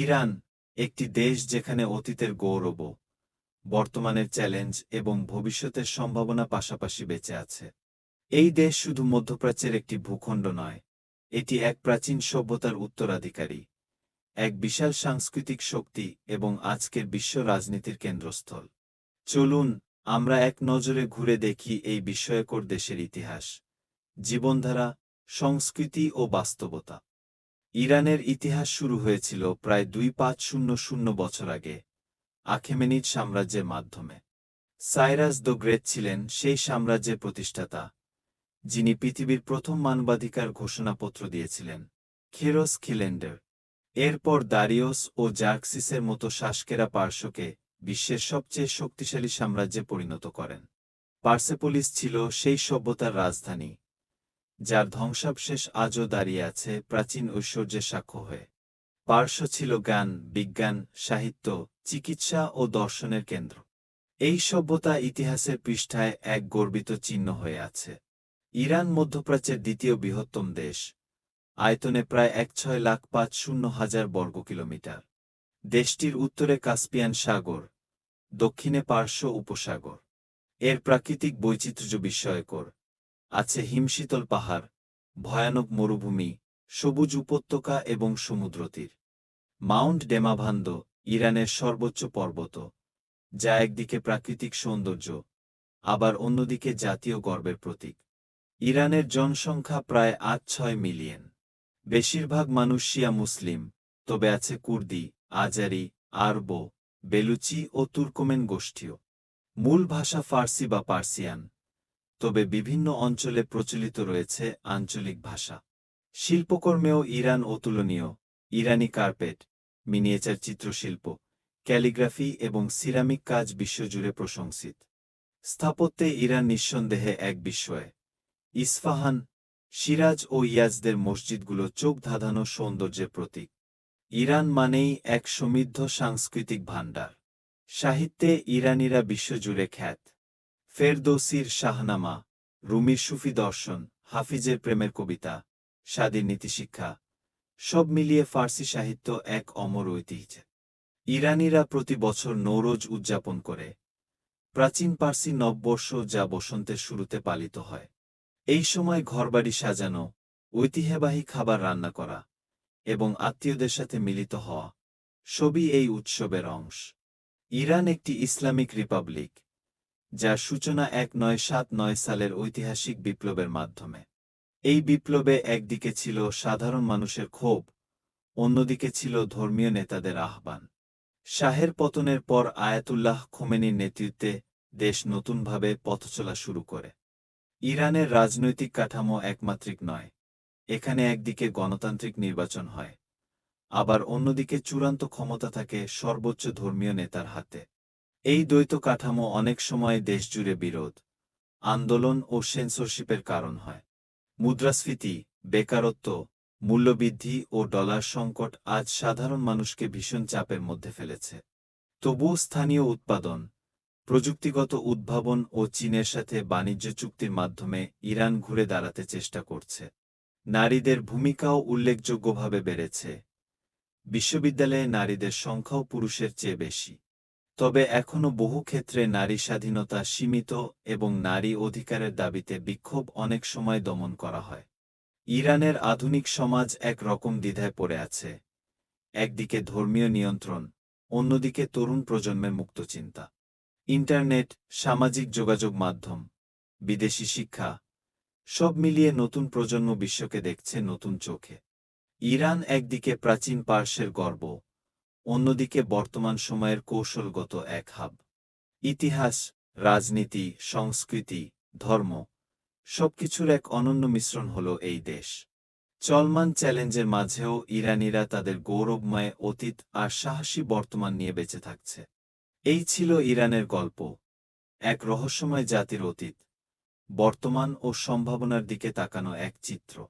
Iran একটি দেশ যেখানে অতীতের গৌরব, বর্তমানের চ্যালেঞ্জ এবং ভবিষ্যতের সম্ভাবনা পাশাপাশি বেঁচে আছে। এই দেশ শুধু মধ্যপ্রাচ্যের একটি ভূখণ্ড নয়, এটি এক প্রাচীন সভ্যতার উত্তরাধিকারী, এক বিশাল সাংস্কৃতিক শক্তি এবং আজকের বিশ্ব রাজনীতির কেন্দ্রস্থল। চলুন, আমরা এক নজরে ঘুরে দেখি এই বিস্ময়কর দেশের ইতিহাস, জীবনধারা, সংস্কৃতি ও বাস্তবতা। ইরানের ইতিহাস শুরু হয়েছিল প্রায় দুই পাঁচ শূন্য শূন্য বছর আগে আখেমেনিদ সাম্রাজ্যের মাধ্যমে। সাইরাস দ্য গ্রেট ছিলেন সেই সাম্রাজ্যের প্রতিষ্ঠাতা, যিনি পৃথিবীর প্রথম মানবাধিকার ঘোষণাপত্র দিয়েছিলেন, খেরোস খিলেন্ডার। এরপর দারিওস ও জার্কসিসের মতো শাসকেরা পার্শ্বকে বিশ্বের সবচেয়ে শক্তিশালী সাম্রাজ্যে পরিণত করেন। পার্সেপোলিস ছিল সেই সভ্যতার রাজধানী। যার ধ্বংসাবশেষ আজও দাঁড়িয়ে আছে প্রাচীন ঐশ্বর্যের সাক্ষ্য হয়ে। পার্শ্ব ছিল জ্ঞান, বিজ্ঞান, সাহিত্য, চিকিৎসা ও দর্শনের কেন্দ্র। এই সভ্যতা ইতিহাসের পৃষ্ঠায় এক গর্বিত চিহ্ন হয়ে আছে। ইরান মধ্যপ্রাচ্যের দ্বিতীয় বৃহত্তম দেশ। আয়তনে প্রায় এক ছয় লাখ পাঁচ শূন্য হাজার বর্গ কিলোমিটার। দেশটির উত্তরে কাস্পিয়ান সাগর, দক্ষিণে পার্শ্ব উপসাগর। এর প্রাকৃতিক বৈচিত্র্য বিস্ময়কর আছে হিমশীতল পাহাড়, ভয়ানক মরুভূমি, সবুজ উপত্যকা এবং সমুদ্রতীর। মাউন্ট ডেমাভান্দ, ইরানের সর্বোচ্চ পর্বত, যা একদিকে প্রাকৃতিক সৌন্দর্য, আবার অন্যদিকে জাতীয় গর্বের প্রতীক। ইরানের জনসংখ্যা প্রায় আট ছয় মিলিয়ন। বেশিরভাগ মানুষ শিয়া মুসলিম, তবে আছে কুর্দি, আজারি, আরব, বেলুচি ও তুর্কমেন গোষ্ঠীয় মূল ভাষা ফার্সি বা পার্সিয়ান। তবে বিভিন্ন অঞ্চলে প্রচলিত রয়েছে আঞ্চলিক ভাষা। শিল্পকর্মেও ইরান অতুলনীয়। ইরানি কার্পেট, মিনিয়েচার চিত্রশিল্প, ক্যালিগ্রাফি এবং সিরামিক কাজ বিশ্বজুড়ে প্রশংসিত। স্থাপত্যে ইরান নিঃসন্দেহে এক বিস্ময়ে। ইস্ফাহান, সিরাজ ও ইয়াজদের মসজিদগুলো চোখ ধাঁধানো সৌন্দর্যের প্রতীক। ইরান মানেই এক সমৃদ্ধ সাংস্কৃতিক ভাণ্ডার। সাহিত্যে ইরানিরা বিশ্বজুড়ে খ্যাত। ফেরদৌসির শাহনামা, রুমির সুফি দর্শন, হাফিজের প্রেমের কবিতা, স্বাধীন নীতিশিক্ষা, সব মিলিয়ে ফার্সি সাহিত্য এক অমর ঐতিহ্য। ইরানিরা প্রতি বছর নৌরোজ উদযাপন করে। প্রাচীন পার্সি নববর্ষ যা বসন্তের শুরুতে পালিত হয়। এই সময় ঘরবাড়ি সাজানো, ঐতিহ্যবাহী খাবার রান্না করা এবং আত্মীয়দের সাথে মিলিত হওয়া সবই এই উৎসবের অংশ। ইরান একটি ইসলামিক রিপাবলিক। যার সূচনা এক নয় সাত নয় সালের ঐতিহাসিক বিপ্লবের মাধ্যমে। এই বিপ্লবে একদিকে ছিল সাধারণ মানুষের ক্ষোভ, অন্যদিকে ছিল ধর্মীয় নেতাদের আহ্বান। শাহের পতনের পর আয়াতুল্লাহ খোমেনির নেতৃত্বে দেশ নতুনভাবে পথচলা শুরু করে। ইরানের রাজনৈতিক কাঠামো একমাত্রিক নয়, এখানে একদিকে গণতান্ত্রিক নির্বাচন হয়, আবার অন্যদিকে চূড়ান্ত ক্ষমতা থাকে সর্বোচ্চ ধর্মীয় নেতার হাতে। এই দ্বৈত কাঠামো অনেক সময় দেশজুড়ে বিরোধ, আন্দোলন ও সেন্সরশিপের কারণ হয়। মুদ্রাস্ফীতি, বেকারত্ব, মূল্যবৃদ্ধি ও ডলার সংকট আজ সাধারণ মানুষকে ভীষণ চাপের মধ্যে ফেলেছে। তবুও স্থানীয় উৎপাদন, প্রযুক্তিগত উদ্ভাবন ও চীনের সাথে বাণিজ্য চুক্তির মাধ্যমে ইরান ঘুরে দাঁড়াতে চেষ্টা করছে। নারীদের ভূমিকাও উল্লেখযোগ্যভাবে বেড়েছে। বিশ্ববিদ্যালয়ে নারীদের সংখ্যাও পুরুষের চেয়ে বেশি। তবে এখনও বহু ক্ষেত্রে নারী স্বাধীনতা সীমিত এবং নারী অধিকারের দাবিতে বিক্ষোভ অনেক সময় দমন করা হয়। ইরানের আধুনিক সমাজ এক রকম দ্বিধায় পড়ে আছে। একদিকে ধর্মীয় নিয়ন্ত্রণ, অন্যদিকে তরুণ প্রজন্মের মুক্ত চিন্তা। ইন্টারনেট, সামাজিক যোগাযোগ মাধ্যম, বিদেশি শিক্ষা, সব মিলিয়ে নতুন প্রজন্ম বিশ্বকে দেখছে নতুন চোখে। ইরান একদিকে প্রাচীন পার্শ্বের গর্ব অন্যদিকে বর্তমান সময়ের কৌশলগত এক হাব। ইতিহাস, রাজনীতি, সংস্কৃতি, ধর্ম, সবকিছুর এক অনন্য মিশ্রণ হল এই দেশ। চলমান চ্যালেঞ্জের মাঝেও ইরানিরা তাদের গৌরবময় অতীত আর সাহসী বর্তমান নিয়ে বেঁচে থাকছে। এই ছিল ইরানের গল্প। এক রহস্যময় জাতির অতীত। বর্তমান ও সম্ভাবনার দিকে তাকানো এক চিত্র।